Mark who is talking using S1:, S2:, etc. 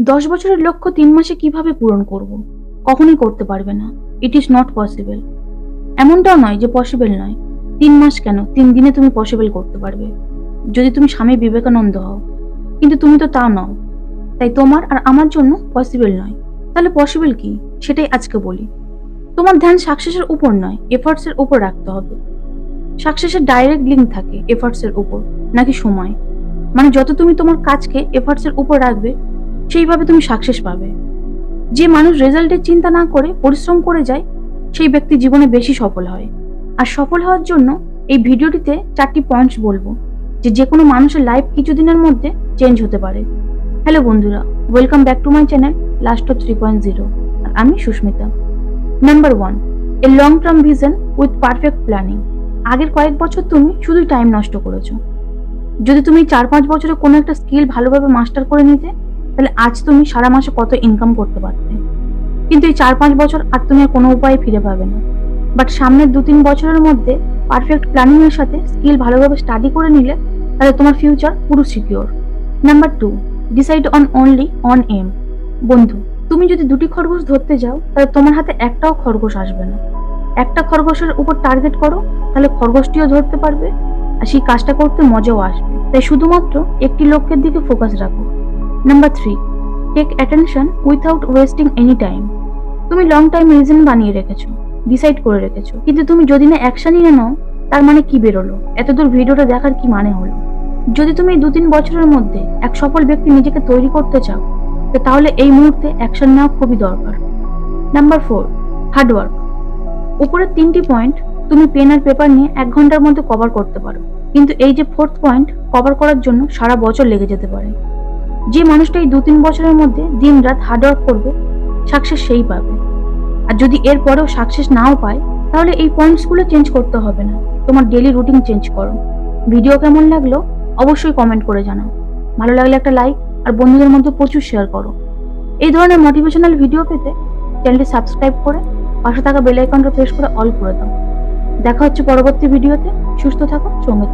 S1: দশ বছরের লক্ষ্য তিন মাসে কীভাবে পূরণ করব? কখনোই করতে পারবে না। ইট ইজ নট পসিবল এমনটাও নয় যে পসিবল নয়। তিন মাস কেন? তিন দিনে তুমি পসিবল করতে পারবে। যদি তুমি স্বামী বিবেকানন্দ হও। কিন্তু তুমি তো তা নও। তাই তোমার আর আমার জন্য পসিবল নয়। তাহলে পসিবল কি? সেটাই আজকে বলি। তোমার ধ্যান সাকসেসের উপর নয় এফার্টসের উপর রাখতে হবে। সাকসেসের ডাইরেক্ট লিঙ্ক থাকে এফার্টসের উপর, নাকি সময়? মানে যত তুমি তোমার কাজকে এফার্টসের উপর রাখবে সেইভাবে তুমি সাকসেস পাবে। যে মানুষ রেজাল্টের চিন্তা না করে পরিশ্রম করে যায়, সেই ব্যক্তি জীবনে বেশি সফল হয়। আর সফল হওয়ার জন্য এই ভিডিওটিতে চারটি পয়েন্টস বলব, যে যে কোনো মানুষের লাইফ কিছুদিনের মধ্যে চেঞ্জ হতে পারে। হ্যালো বন্ধুরা welcome back to my channel last of three point zero আর আমি Susmita. Number one a long term vision with perfect planning আগের কয়েক বছর তুমি শুধুই টাইম নষ্ট করেছ। যদি তুমি চার পাঁচ বছরে কোনো একটা স্কিল ভালোভাবে মাস্টার করে নিতে তাহলে আজ তুমি সারা মাসে কত ইনকাম করতে পারতে? কিন্তু এই চার পাঁচ বছর আর তুমি কোনো উপায়ে ফিরে পাবে না। বাট সামনের দু তিন বছরের মধ্যে পারফেক্ট প্ল্যানিং এর সাথে স্কিল ভালোভাবে স্টাডি করে নিলে তাহলে তোমার ফিউচার পুরো secure number two decide on only on M বন্ধু, তুমি যদি দুটি খরগোশ ধরতে যাও, তাহলে তোমার হাতে একটাও খরগোশ আসবে না। একটা খরগোশের উপর টার্গেট করো, তাহলে খরগোশটিও ধরতে পারবে আর সেই কাজটা করতে মজাও আসবে। তাই শুধুমাত্র একটি লক্ষ্যের দিকে ফোকাস রাখো। Number three take attention without wasting any time তুমি লং টাইম রিজন বানিয়ে রেখেছো ডিসাইড করে রেখেছো। কিন্তু তুমি যদি না অ্যাকশনই নাও, তার মানে কি বেরোলো? এতদূর ভিডিওটা দেখার কি মানে হলো? যদি তুমি দু তিন বছরের মধ্যে এক সফল ব্যক্তি নিজেকে তৈরি করতে চাও তাহলে এই মুহূর্তে অ্যাকশন নেওয়া খুবই দরকার। নাম্বার ফোর হার্ডওয়ার্ক উপরের তিনটি পয়েন্ট তুমি পেন আর পেপার নিয়ে এক ঘণ্টার মধ্যে কভার করতে পারো। কিন্তু এই যে ফোর্থ পয়েন্ট কভার করার জন্য সারা বছর লেগে যেতে পারে। যে মানুষটা এই দু তিন বছরের মধ্যে দিন রাত হার্ডওয়ার্ক করবে সাকসেস সেই পাবে। আর যদি এর পরেও সাকসেস নাও পায়, তাহলে এই পয়েন্টসগুলো চেঞ্জ করতে হবে না। তোমার ডেলি রুটিন চেঞ্জ করো। ভিডিও কেমন লাগল, অবশ্যই কমেন্ট করে জানাও। ভালো লাগলে একটা লাইক আর বন্ধুদের মধ্যে প্রচুর শেয়ার করো। এই ধরনের মোটিভেশনাল ভিডিও পেতে চ্যানেলটি সাবস্ক্রাইব করে, পাশে থাকা বেল আইকনটা প্রেস করে অল করে দাও। দেখা হচ্ছে পরবর্তী ভিডিওতে সুস্থ থাকো সঙ্গে